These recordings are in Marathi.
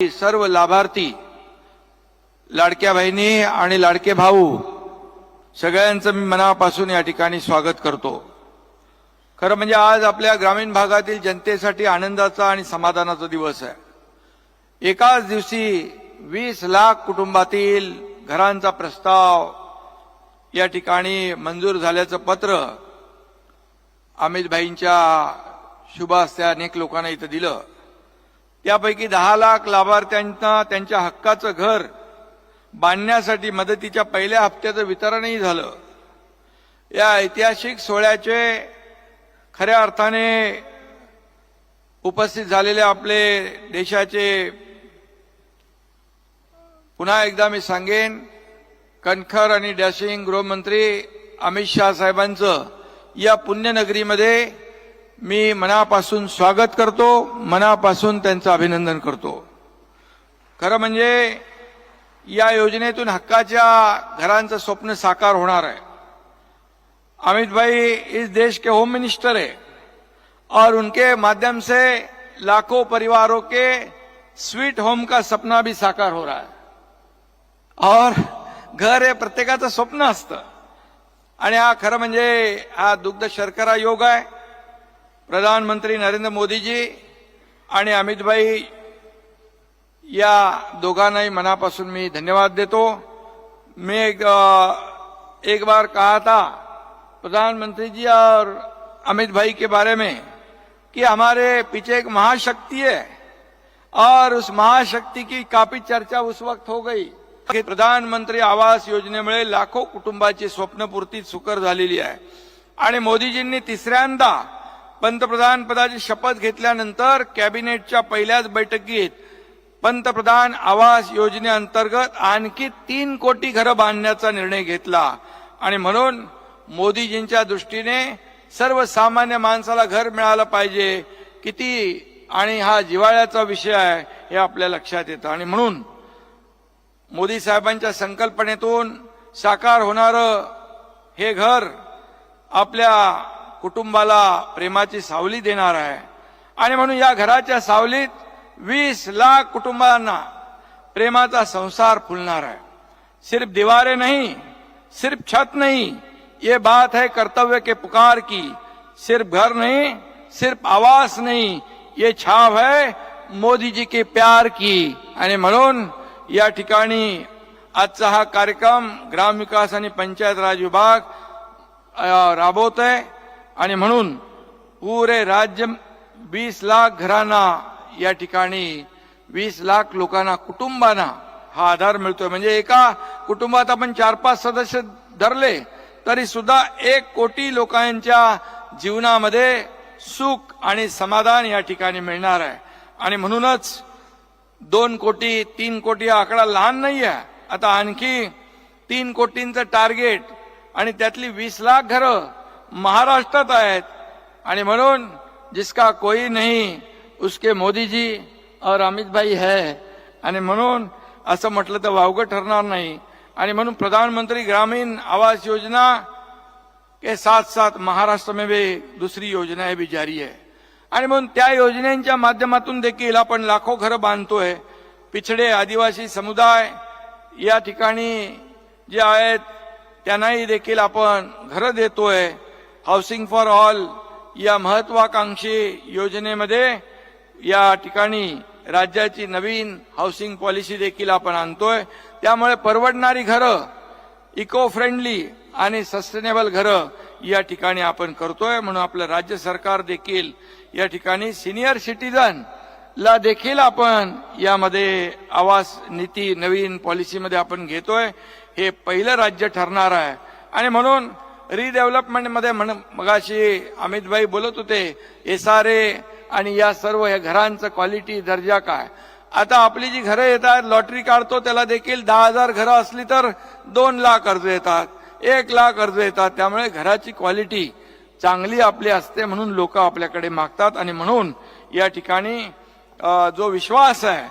सर्व लाभार्थी लाडक्या बहिणी आणि लाडके भाऊ सगळ्यांचं मी मनापासून या ठिकाणी स्वागत करतो. खरं म्हणजे आज आपल्या ग्रामीण भागातील जनतेसाठी आनंदाचा आणि समाधानाचा दिवस आहे. एकाच दिवशी वीस लाख कुटुंबातील घरांचा प्रस्ताव या ठिकाणी मंजूर झाल्याचं पत्र अमित भाईंच्या शुभ अनेक लोकांना इथं दिलं. त्यापैकी दहा लाख लाभार्थ्यांना त्यांच्या हक्काचं घर बांधण्यासाठी मदतीच्या पहिल्या हप्त्याचं वितरणही झालं. या ऐतिहासिक सोहळ्याचे खऱ्या अर्थाने उपस्थित झालेले आपले देशाचे पुन्हा एकदा मी सांगेन कणखर आणि डॅशिंग गृहमंत्री अमित शहा साहेबांचं या पुण्यनगरीमध्ये मी मनापासून स्वागत करतो मनापासून त्यांचं अभिनंदन करतो. खरं म्हणजे या योजनेतून हक्काच्या घरांचं स्वप्न साकार होणार आहे. अमित भाई इस देश के होम मिनिस्टर है और उनके माध्यम से लाखों परिवारों के स्वीट होम का सपना भी साकार हो रहा है. और घर हे प्रत्येकाचं स्वप्न असतं. आणि हा खरं म्हणजे हा दुग्ध शर्करा योग आहे. प्रधानमंत्री नरेंद्र मोदीजी आणि अमितभाई या दोघांनाही मनापासून मी धन्यवाद देतो. मैं एक, एक बार कहा था प्रधानमंत्री जी और अमित भाई के बारे में कि हमारे पीछे एक महाशक्ति है और उस महाशक्ति की काफी चर्चा उस वक्त हो गई। प्रधानमंत्री आवास योजनेमुळे लाखो कुटुंबाची स्वप्नपूर्ती सुकर झालेली आहे. आणि मोदीजींनी तिसऱ्यांदा पंतप्रधान पदाची शपथ घेतल्यानंतर कॅबिनेटच्या पहिल्याच बैठकीत पंतप्रधान आवास योजनेअंतर्गत आणखी तीन कोटी घरं बांधण्याचा निर्णय घेतला. आणि म्हणून मोदीजींच्या दृष्टीने सर्वसामान्य माणसाला घर मिळालं पाहिजे. किती आणि हा जिव्हाळ्याचा विषय आहे हे आपल्या लक्षात येतं. आणि म्हणून मोदी साहेबांच्या संकल्पनेतून साकार होणारं हे घर आपल्या कुटुंबाला प्रेमाची सावली देणार आहे. आणि म्हणून या घराच्या सावलीत वीस लाख कुटुंबांना प्रेमाचा संसार फुलणार है सिर्फ दीवारें नहीं सिर्फ छत नहीं ये बात है कर्तव्य के पुकार की. सिर्फ घर नहीं सिर्फ आवास नहीं ये छाव है मोदी जी के प्यार की. आणि म्हणून या ठिकाणी आजचा हा कार्यक्रम ग्रामविकास आणि पंचायत राज विभाग राबवत आहे आणि म्हणून पुरे राज्य वीस लाख घरांना या ठिकाणी वीस लाख लोकांना कुटुंबांना हा आधार मिळतोय. म्हणजे एका कुटुंबात आपण चार पाच सदस्य धरले तरी सुद्धा एक कोटी लोकांच्या जीवनामध्ये सुख आणि समाधान या ठिकाणी मिळणार आहे. आणि म्हणूनच दोन कोटी तीन कोटी हा आकडा लहान नाही आहे आता आणखी तीन कोटींचं टार्गेट आणि त्यातली वीस लाख घरं महाराष्ट्रात आहेत. आणि म्हणून जिसका कोई नाही उसके मोदीजी और अमित भाई है. आणि म्हणून असं म्हटलं तर वावगं ठरणार नाही. आणि म्हणून प्रधानमंत्री ग्रामीण आवास योजना के साथ साथ महाराष्ट्र में भी योजना योजनाएं भी जारी है. आणि म्हणून त्या योजनेच्या माध्यमातून देखील आपण लाखो घरं बांधतोय. पिछडे आदिवासी समुदाय या ठिकाणी जे आहेत त्यांनाही देखील आपण घरं देतोय. हाऊसिंग फॉर ऑल या महत्वाकांक्षी योजनेमध्ये या ठिकाणी राज्याची नवीन हाऊसिंग पॉलिसी देखील आपण आणतोय. त्यामुळे परवडणारी घरं इको फ्रेंडली आणि सस्टेनेबल घरं या ठिकाणी आपण करतोय. म्हणून आपलं राज्य सरकार देखील या ठिकाणी सिनियर सिटीजन ला देखील आपण यामध्ये आवास नीती नवीन पॉलिसीमध्ये आपण घेतोय. हे पहिलं राज्य ठरणार आहे. आणि म्हणून रिडेव्हलपमेंटमध्ये म्हण मगाशी अमितभाई बोलत होते एस आर ए आणि या सर्व या घरांचं क्वालिटी दर्जा काय? आता आपली जी घरं येतात लॉटरी काढतो त्याला देखील दहा हजार घरं असली तर दोन लाख अर्ज येतात एक लाख अर्ज येतात. त्यामुळे घराची क्वालिटी चांगली आपली असते म्हणून लोक आपल्याकडे मागतात आणि म्हणून या ठिकाणी जो विश्वास आहे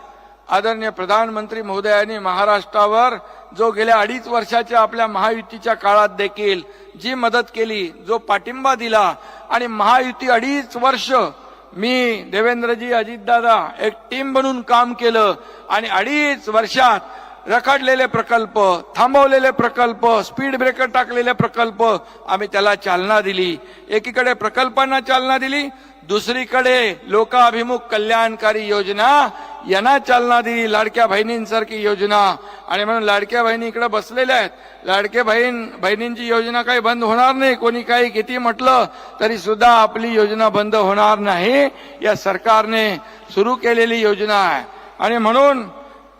आदरणीय प्रधानमंत्री महोदयांनी महाराष्ट्रावर जो गेल्या अडीच वर्षाच्या आपल्या महायुतीच्या काळात देखील जी मदत केली जो पाठिंबा दिला आणि महायुती अडीच वर्ष मी देवेंद्रजी अजितदादा एक टीम बनून काम केलं आणि अडीच वर्षात रखडलेले प्रकल्प थांबवलेले प्रकल्प स्पीड ब्रेकर टाकलेले प्रकल्प आम्ही त्याला चालना दिली. एकीकडे प्रकल्पांना चालना दिली दुसरीकडे लोकाभिमुख कल्याणकारी योजना यांना चालना दिली. लाडक्या बहिणींसारखी योजना. आणि म्हणून लाडक्या बहिणी इकडे बसलेल्या आहेत. लाडक्या बहीण बहिणींची योजना काही बंद होणार नाही. कोणी काही किती म्हटलं तरी सुद्धा आपली योजना बंद होणार नाही. या सरकारने सुरू केलेली योजना आहे. आणि म्हणून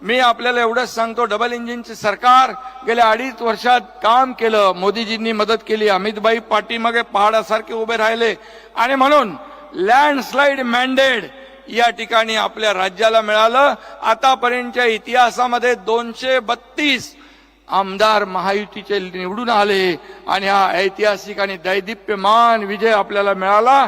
मी आपल्याला एवढंच सांगतो डबल इंजिनचे सरकार गेल्या अडीच वर्षात काम केलं. मोदीजींनी मदत केली. अमितभाई पाठीमागे पहाडासारखे उभे राहिले. आणि म्हणून लँडस्लाईड मॅन्डेड या ठिकाणी आपल्या राज्याला मिळालं. आतापर्यंतच्या इतिहासामध्ये दोनशे बत्तीस आमदार महायुतीचे निवडून आले आणि हा ऐतिहासिक आणि दैदिप्यमान विजय आपल्याला मिळाला.